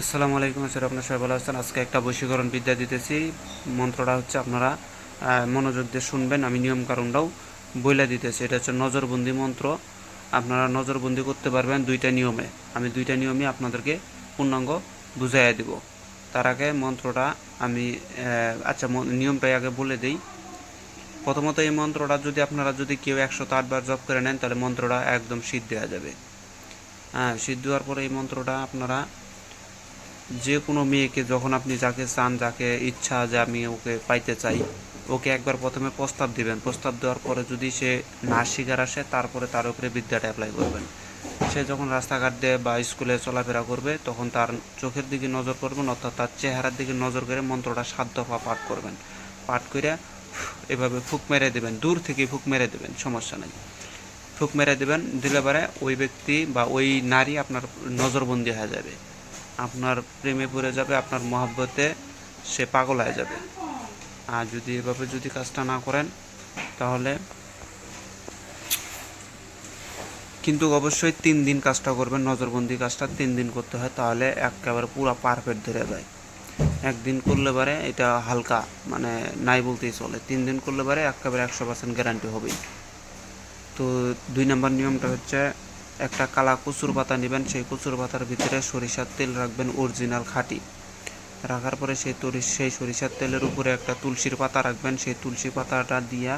আসসালামু আলাইকুম স্যার, আপনার সবাই ভালো আছেন? আজকে একটা বৈশীকরণ বিদ্যা দিতেছি। মন্ত্রটা হচ্ছে আপনারা মনোযোগ দিয়ে শুনবেন, আমি নিয়ম কারণটাও বইলা দিতেছি। এটা হচ্ছে নজরবন্দি মন্ত্র। আপনারা নজরবন্দি করতে পারবেন দুইটা নিয়মে। আমি দুইটা নিয়মই আপনাদেরকে পূর্ণাঙ্গ বুঝাইয়া দিব। তার আগে মন্ত্রটা আমি আচ্ছা নিয়মটাই আগে বলে দিই। প্রথমত এই মন্ত্রটা যদি আপনারা যদি কেউ একশো আটবার জপ করে নেন, তাহলে মন্ত্রটা একদম সিদ্ধ হয়ে যাবে। হ্যাঁ সিদ্ধ হওয়ার পরে এই মন্ত্রটা আপনারা যে কোনো মেয়েকে যখন আপনি যাকে চান, যাকে ইচ্ছা যে আমি ওকে পাইতে চাই, ওকে একবার প্রথমে প্রস্তাব দিবেন। প্রস্তাব দেওয়ার পরে যদি সে না শিকার আসে, তারপরে তার উপরে বিদ্যাটা অ্যাপ্লাই করবেন। সে যখন রাস্তাঘাট দিয়ে বা স্কুলে চলাফেরা করবে, তখন তার চোখের দিকে নজর করবেন, অর্থাৎ তার চেহারার দিকে নজর করে মন্ত্রটা সাত দফা পাঠ করবেন। পাঠ করে এভাবে ফুক মেরে দেবেন, দূর থেকে ফুক মেরে দেবেন, সমস্যা নেই। ফুক মেরে দেবেন, দিলে পরে ওই ব্যক্তি বা ওই নারী আপনার নজরবন্দি হয়ে যাবে। আপনার প্রেমে পড়ে যাবে, আপনার মহাব্বতে সে পাগল হয়ে যাবে। আর যদি এভাবে যদি কাজটা না করেন, তাহলে কিন্তু অবশ্যই তিন দিন কাজটা করবেন, নজরবন্দি কাজটা তিন দিন করতে হয়, তাহলে একেবারে পুরো পারফেক্ট ধরে যায়। একদিন করলে পারে এটা হালকা মানে নাই বলতেই চলে। তিন দিন করলে পারে একেবারে একশো পার্সেন্ট গ্যারান্টি হবেই। তো দুই নম্বর নিয়মটা হচ্ছে একটা কালা কচুর পাতা নেবেন, সেই কচুর পাতার ভিতরে সরিষার তেল রাখবেন অরিজিনাল খাঁটি। রাখার পরে সেই তরি, সেই সরিষার তেলের উপরে একটা তুলসীর পাতা রাখবেন, সেই তুলসী পাতাটা দিয়া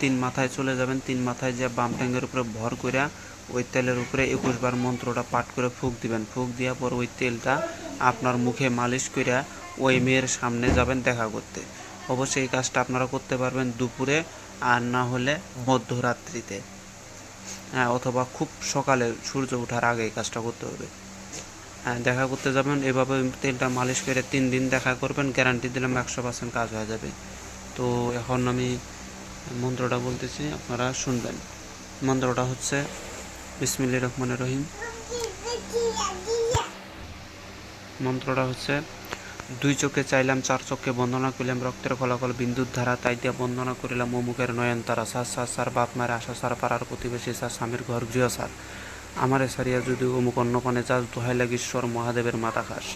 তিন মাথায় চলে যাবেন, তিন মাথায় যে বাম ট্যাঙ্গের উপরে ভর করে ওই তেলের উপরে একুশ বার মন্ত্রটা পাঠ করে ফুক দিবেন। ফুক দেওয়ার পর ওই তেলটা আপনার মুখে মালিশ করে ওই মেয়ের সামনে যাবেন দেখা করতে। অবশ্যই এই কাজটা আপনারা করতে পারবেন দুপুরে আর না হলে মধ্যরাত্রিতে। হ্যাঁ অথবা খুব সকালে সূর্য ওঠার আগে কাজটা করতে হবে। হ্যাঁ দেখা করতে যাবেন, এভাবে তেলটা মালিশ করে তিন দিন দেখা করবেন গ্যারান্টি দিলাম একশো পার্সেন্ট কাজ হয়ে যাবে। তো এখন আমি মন্ত্রটা বলতেছি, আপনারা শুনবেন। মন্ত্রটা হচ্ছে বিসমিল্লা রহমান রহিম। মন্ত্রটা হচ্ছে দুই চোখে চাইলাম, চার চোখে বন্দনা করিলাম, রক্তের ফলাফল বিন্দুর ধারা, তাই দিয়া বন্দনা করিলাম অমুকের নয়ন তারা। সার সার সার বাপ, মায়ের আশা সার পাড়ার প্রতিবেশী সার স্বামীর ঘর গৃহ সার আমারে সারিয়া যদি অমুক অন্নপানে চাষ দোহাই লাগে ঈশ্বর মহাদেবের মাথা খাস।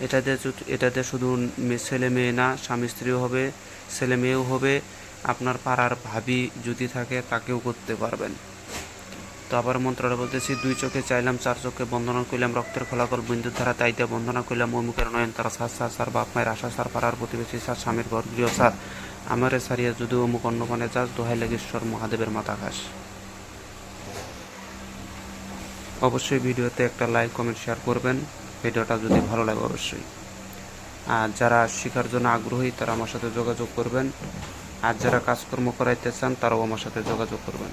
এটাতে এটাতে শুধু ছেলে মেয়ে না, স্বামী স্ত্রীও হবে, ছেলে মেয়েও হবে। আপনার পাড়ার ভাবি যদি থাকে, তাকেও করতে পারবেন। তো আবার মন্ত্রটা বলতেছি, দুই চোখে চাইলাম, চার চোখে বন্দনা করিলাম, রক্তের খোলাকল বিন্দুর ধারা তাইতে বন্দনা করিলাম, অমুকের নয়ন, তারা সার সার সার বাপ মায়ের আশা সার পাড়ার প্রতিবেশী সার স্বামীর ঘর, গৃহ সার আমারে সারিয়া যদি অমুক অন্নপানে যাস, দোহাই লাগেশ্বর মহাদেবের মাথা ঘাস। অবশ্যই ভিডিওতে একটা লাইক কমেন্ট শেয়ার করবেন, ভিডিওটা যদি ভালো লাগে অবশ্যই। আর যারা শেখার জন্য আগ্রহী, তারা আমার সাথে যোগাযোগ করবেন। আর যারা কাজকর্ম করাইতে চান, তারাও আমার সাথে যোগাযোগ করবেন।